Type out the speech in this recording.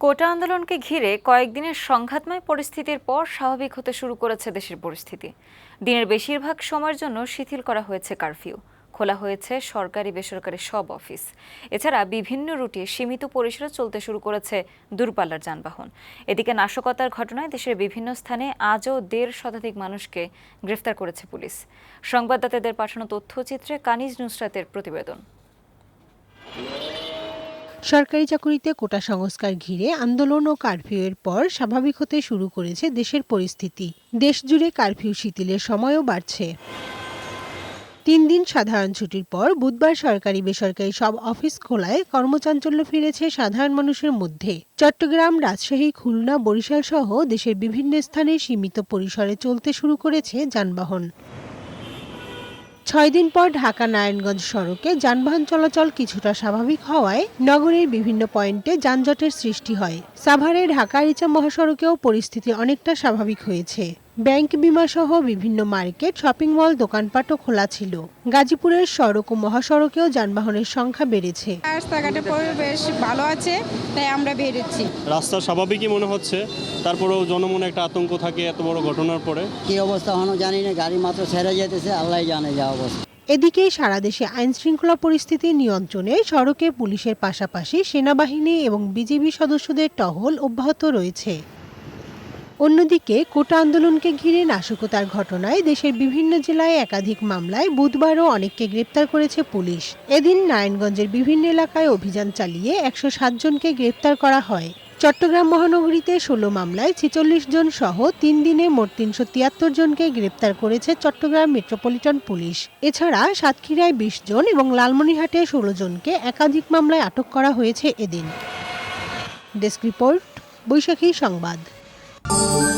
কোটা আন্দোলনকে ঘিরে কয়েকদিনের সংঘাতময় পরিস্থিতির পর স্বাভাবিক হতে শুরু করেছে দেশের পরিস্থিতি। দিনের বেশিরভাগ সময়ের জন্য শিথিল করা হয়েছে কারফিউ। খোলা হয়েছে সরকারি, বেসরকারি সব অফিস। এছাড়া বিভিন্ন রুটে সীমিত পরিসরে চলতে শুরু করেছে দূরপাল্লার যানবাহন। এদিকে নাশকতার ঘটনায় দেশের বিভিন্ন স্থানে আজও দেড় শতাধিক মানুষকে গ্রেফতার করেছে পুলিশ। সংবাদদাতাদের পাঠানো তথ্যচিত্রে কানিজ নুসরাতের প্রতিবেদন। সরকারি চাকুরিতে কোটা সংস্কার ঘিরে আন্দোলন ও কারফিউয়ের পর স্বাভাবিক হতে শুরু করেছে দেশের পরিস্থিতি। দেশজুড়ে কারফিউ শিথিলের সময়ও বাড়ছে। তিন দিন সাধারণ ছুটির পর বুধবার সরকারি বেসরকারি সব অফিস খোলায় কর্মচাঞ্চল্য ফিরেছে সাধারণ মানুষের মধ্যে। চট্টগ্রাম, রাজশাহী, খুলনা, বরিশাল সহ দেশের বিভিন্ন স্থানে সীমিত পরিসরে চলতে শুরু করেছে যানবাহন। ছয় দিন পর ঢাকা নারায়ণগঞ্জ সড়কে যানবাহন চলাচল কিছুটা স্বাভাবিক হওয়ায় নগরীর বিভিন্ন পয়েন্টে যানজটের সৃষ্টি হয়। সাভারে ঢাকা রিচা মহাসড়কেও পরিস্থিতি অনেকটা স্বাভাবিক হয়েছে। ব্যাংক বিমা সহ বিভিন্ন মার্কেট শপিং মল দোকানপাটও খোলা ছিল। গাজীপুরের সড়ক ও মহাসড়কেও যানবাহনের সংখ্যা বেড়েছে। রাস্তাঘাটের পরিবেশ ভালো আছে তাই আমরা বেরোচ্ছি। রাস্তা স্বাভাবিকই মনে হচ্ছে তারপরেও জনমনে একটা আতঙ্ক থাকে এত বড় ঘটনার পরে। কি অবস্থা হনো জানি না গাড়ি মাত্র ছেড়ে যেতেছে আল্লাহ জানে যা অবস্থা। এদিকে সারা দেশে আইন শৃঙ্খলা পরিস্থিতি নিয়ন্ত্রণে সড়কে পুলিশের পাশাপাশি সেনাবাহিনী এবং বিজিবি সদস্যদের টহল অব্যাহত রয়েছে। অন্যদিকে, কোটা আন্দোলনকে ঘিরে নাশকতার ঘটনায় দেশের বিভিন্ন জেলায় একাধিক মামলায় বুধবারও অনেককে গ্রেপ্তার করেছে পুলিশ। এদিন নারায়ণগঞ্জের বিভিন্ন এলাকায় অভিযান চালিয়ে একশো জনকে গ্রেপ্তার করা হয়। চট্টগ্রাম মহানগরীতে ষোলো মামলায় ছেচল্লিশ জন সহ তিন দিনে মোট তিনশো তিয়াত্তর জনকে গ্রেপ্তার করেছে চট্টগ্রাম মেট্রোপলিটন পুলিশ। এছাড়া সাতক্ষীরায় বিশ জন এবং লালমনিরহাটে ষোলো জনকে একাধিক মামলায় আটক করা হয়েছে এদিন। ডেস্ক রিপোর্ট, বৈশাখী সংবাদ। Música